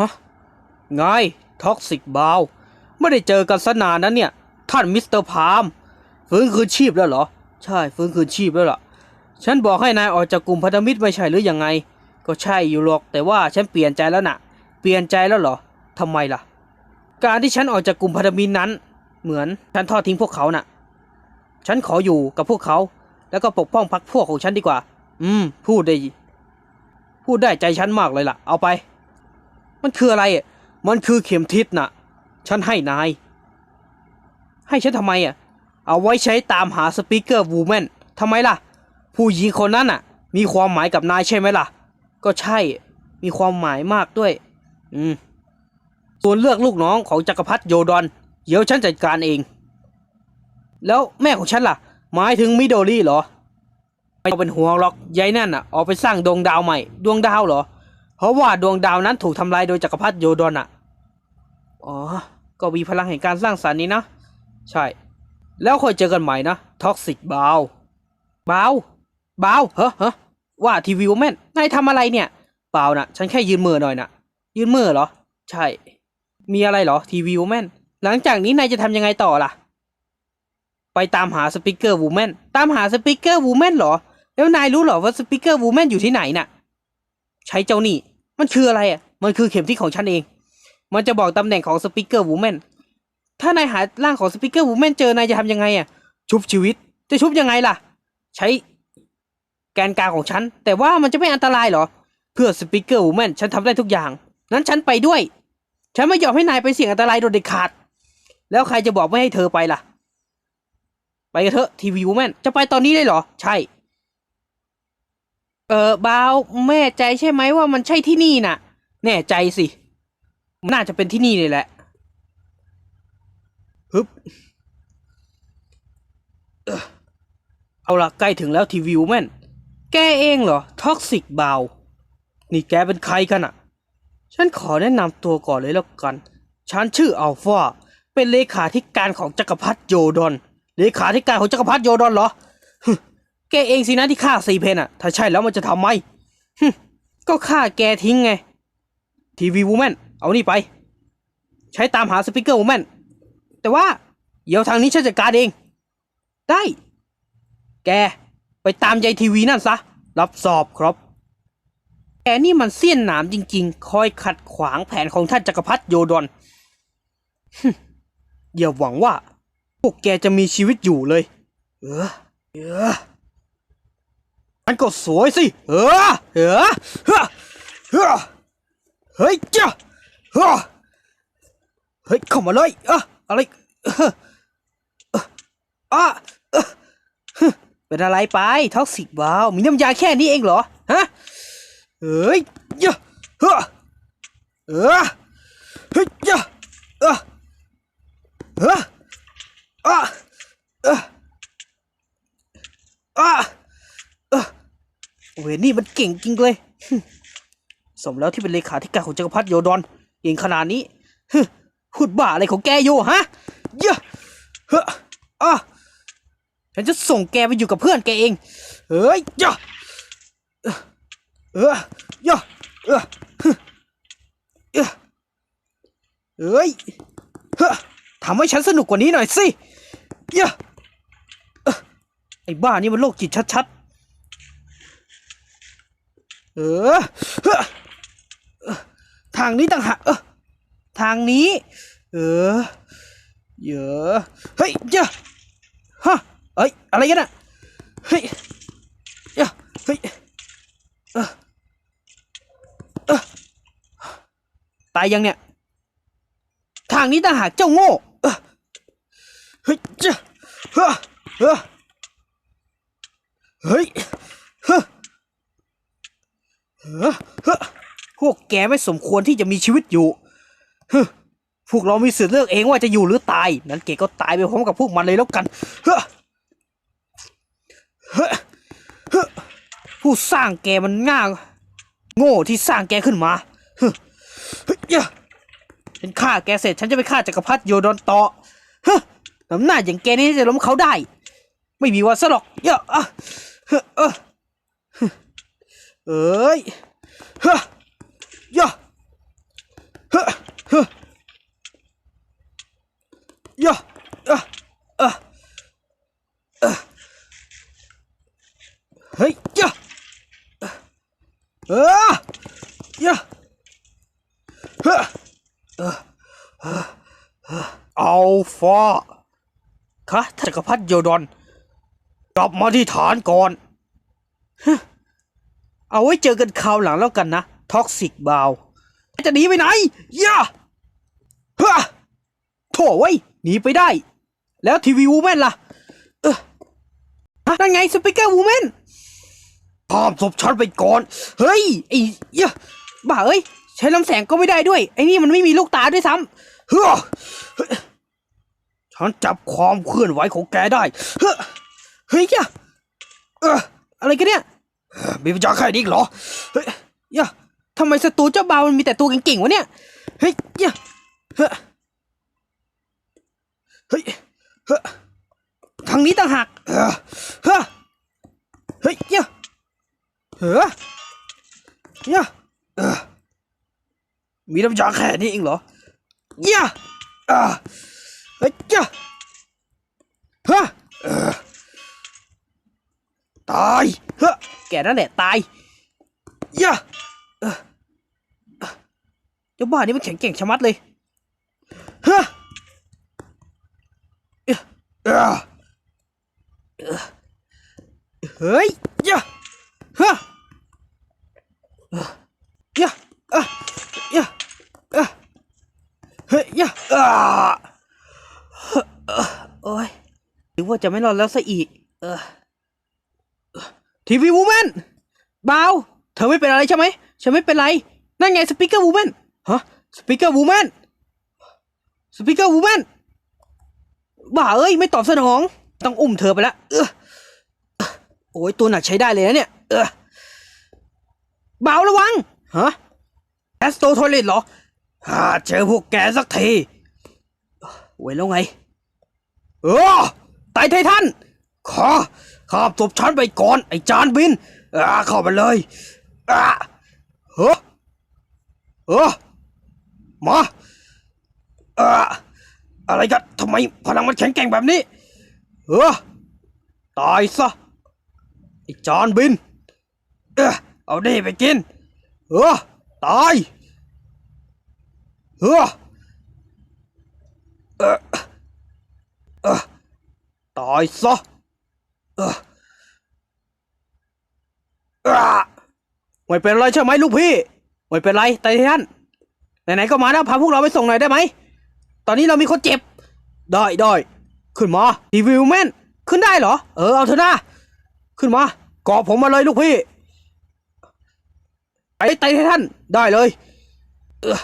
ฮะไงท็อกซิกบาวไม่ได้เจอกันสนานนั้นเนี่ย ท่านมิสเตอร์พามฟื้นคืนชีพแล้วเหรอ ใช่ฟื้นคืนชีพแล้วล่ะ ฉันบอกให้นายออกจากกลุ่มพันธมิตรไม่ใช่หรือยังไง ก็ใช่อยู่หรอกแต่ว่าฉันเปลี่ยนใจแล้วน่ะ เปลี่ยนใจแล้วเหรอทำไมล่ะ การที่ฉันออกจากกลุ่มพันธมิตรนั้น เหมือนฉันทอดทิ้งพวกเขาน่ะ ฉันขออยู่กับพวกเขา แล้วก็ปกป้องพรรคพวกของฉันดีกว่า อืม พูดได้ พูดได้ใจฉันมากเลยล่ะ เอาไป มันคืออะไรอะมันคือเข็มทิศน่ะ ฉันให้นาย ให้ฉันทำไมอะ เอาไว้ใช้ตามหาสปีกเกอร์วูแมนทำไมล่ะ ผู้หญิงคนนั้นอะ มีความหมายกับนายใช่ไหมล่ะ ก็ใช่ มีความหมายมากด้วย อืม ส่วนเลือกลูกน้องของจักรพรรดิโยดอน เดี๋ยวฉันจัดการเอง แล้วแม่ของฉันล่ะ หมายถึงมิโดรี่เหรอ ไม่ต้องเป็นห่วงหรอกยายนั่นอะ ออกไปสร้างดวงดาวใหม่ ดวงดาวเหรอ เพราะว่าดวงดาวนั้นถูกทำลายโดยจักรพรรดิโยดอนอะอ๋อ ก็มีพลังแห่งการสร้างสรรค์นี้นะ ใช่ แล้วค่อยเจอกันใหม่นะ ท็อกซิกบาวบาวบาวเฮ้อเฮ้อว่าทีวีวแมนนายทำอะไรเนี่ย เปล่านะฉันแค่ยืนมือหน่อยนะยืนมือเหรอ ใช่ มีอะไรเหรอทีวีวแมนหลังจากนี้นายจะทำยังไงต่อล่ะ ไปตามหาสปิเกอร์วูแมนตามหาสปิเกอร์วูแมนเหรอ แล้วนายรู้เหรอว่าสปิเกอร์วูแมนอยู่ที่ไหนน่ะ ใช้เจ้านี่ มันคืออะไรอะ มันคือเข็มทิศของฉันเอง มันจะบอกตำแหน่งของสปิเกอร์วูแมนถ้านายหาร่างของสปิเกอร์วูแมนเจอนายจะทำยังไงอะ ชุบชีวิต จะชุบยังไงล่ะ ใช้แกนกลางของฉัน แต่ว่ามันจะไม่อันตรายเหรอ เพื่อสปิเกอร์วูแมนฉันทำได้ทุกอย่าง นั้นฉันไปด้วย ฉันไม่ยอมให้นายไปเสี่ยงอันตรายโดยเด็ดขาด แล้วใครจะบอกไม่ให้เธอไปล่ะ ไปกันเถอะทีวีวูแมนจะไปตอนนี้ได้เหรอ ใช่ เออบาวแม่ใจใช่ไหมว่ามันใช่ที่นี่น่ะ แน่ใจสิ น่าจะเป็นที่นี่เลยแหละฮึบเอาละใกล้ถึงแล้วทีวีวูแม่น แกเองเหรอ ท็อกซิกบาวนี่แกเป็นใครกันอะฉันขอแนะนำตัวก่อนเลยแล้วกัน ฉันชื่ออัลฟาเป็นเลขาธิการของจักรพรรดิโยดอน เลขาธิการของจักรพรรดิโยดอนเหรอ แกเองสินะที่ฆ่าซีเพนอะถ้าใช่แล้วมันจะทำไมฮึก็ฆ่าแกทิ้งไง ทีวีวูแมนเอานี่ไป ใช้ตามหาสปิเกอร์วูแมนแต่ว่าเดี๋ยวทางนี้ฉันจัดการเอง ได้ แกไปตามยายทีวีนั่นซะ รับสอบครับแกนี่มันเสี้ยนหนามจริง ๆ คอยขัดขวางแผนของท่านจักรพรรดิโยดอนฮึอย่าหวังว่า พวกแกจะมีชีวิตอยู่เลย เออ เออ มันก็สวยสิเออเออเฮ้อเฮ้อเฮ้ยจ้าเฮ้อเฮ้ยเข้ามาเลยเอะอะไรออเอออะเอเป็นอะไรไปท็อกซิกบาวมีน้ำยาแค่นี้เองเหรอฮะเฮ้ยยะเฮ้อเออเฮ้ยยะเออเอออะเอออะเออ เวยนี่มันเก่งจริงเลย สมแล้วที่เป็นเลขาธิการของจักรพรรดิโยดอนเก่งขนาดนี้ฮึพูดบ้าอะไรของแกอยู่ฮะเยอะเฮ้ออะฉันจะส่งแกไปอยู่กับเพื่อนแกเอง เฮ้ยยะเออย่าเออฮึเออเอ้ยเฮ้อทำให้ฉันสนุกกว่านี้หน่อยสิย่าเอ้อไอ้บ้านี่มันโรคจิตชัดๆ เออทางนี้ต่างหากเออทางนี้ เออเยอะเฮ้ยเย่าฮะเอ้ยอะไรกันอะเฮ้ยเย่าเฮ้ยเออเออตายยังเนี่ย ทางนี้ต่างหากเจ้าโง่เออเฮ้ยเจ้าเฮ้อเอเฮ้ยเฮ้อเฮ้อเฮ้อพ วกแกไม่สมควรที่จะมีชีวิตอยู่ฮ้อพวกเรามีสิทธิ์เลือกเองว่าจะอยู่หรือตาย นั้นแกก็ตายไปพร้อมกับพวกมันเลยแล้วกันเฮ้อเฮ้อเฮ้อผู้สร้างแกมันง่าโง่ที่สร้างแกขึ้นมาเฮ้ยเฮ้ยอย่าฉันฆ่าแกเสร็จฉันจะไปฆ่าจักรพรรดิโยดอนต่อเฮ้ยน้ำหน้าอย่างแกนี่จะล้มเขาได้ ไม่มีวันซะหรอกอย่าอะเฮ้ยเอ้อเอ้ยเฮ้อ ย่าเฮ้ยยะอะอะอะเฮ้ยยะเออยะเฮ้ยเออเออเอออัลฟาคะท่านจักรพรรดิโยดอน กลับมาที่ฐานก่อน เอาไว้เจอกันคราวหลังแล้วกันนะ ท็อกซิกบาวจะหนีไปไหนย่าฮะโถ่ไว้หนีไปได้ แล้วทีวีวูแมนล่ะ เออฮะนั่นไงสปีกเกอร์วูแมนพามศพฉันไปก่อน เฮ้ย ไอ้ย่าบ้าเอ้ย ใช้ลำแสงก็ไม่ได้ด้วย ไอ้นี่มันไม่มีลูกตาด้วยซ้ำเฮ้อฉันจับความเคลื่อนไหวของแกได้ เฮ้อเฮ้ยย่าเอออะไรกันเนี่ย มีปัญญาแค่นี้อีกเหรอ เฮ้ยย่า ทำไมสตูเจ้าบ่าวมันมีแต่ตัวเก่งๆวะเนี่ย เฮ้ยย่าเฮ้ยเฮ้ยเฮ้ยทางนี้ต่างหากเออเฮ้ยเฮ้ยเฮ้ยย่าเออมีน้ำยาแค่นี้เองเหรอย่าอ่าเฮ้ยย่าเฮ้ยเออตายเฮ้อแกนั่นแหละตายย่าเอ่อเออ จ้าบ้านี่มันแข็งเก่งชะมัดเลยเฮ้อเอ่อเฮ้ยย่าเฮ้อย่าเอ่อย่าอ่อเฮ้ยย่าอ่าเอ่อเอ่อโอ้ยหรือว่าจะไม่รอดแล้วซะอีก เออทีวีวูแมนบาว เธอไม่เป็นอะไรใช่ไหมฉันไม่เป็นไร นั่นไงสปีกเกอร์วูแมน ฮะสปีกเกอร์วูแมนสปีกเกอร์วูแมนบ้าเอ้ย ไม่ตอบสนอง ต้องอุ้มเธอไปแล้วเออโอ้ยตัวหนักใช้ได้เลยนะเนี่ย เออเบาระวัง ฮะแอสโตทอยเลตเหรอฮ่าเจอพวกแกสักทีเว้ยแล้วไง เออไต่ไททันขอข้ามศพฉันไปก่อน ไอ้จานบินอ่าเข้าไปเลยอ่าเฮ้อเอ อมาอ่าอะไรกันทำไมพลังมันแข็งแกร่งแบบนี้เออตายซะไอ้จานบิน เออเอาดิไปกินเออตายเออเออเออตายซะเอออ่าไม่เป็นไรใช่ไหมลูกพี่ ไม่เป็นไรแต่ท่าน ไหนๆก็มาแล้วพาพวกเราไปส่งหน่อยได้ไหม ตอนนี้เรามีคนเจ็บ ได้ได้ขึ้นมาดีวิวแมนขึ้นได้เหรอ เออเอาเถอะนะขึ้นมาเกาะผมมาเลยลูกพี่ไปไต่ท่านได้เลย เออ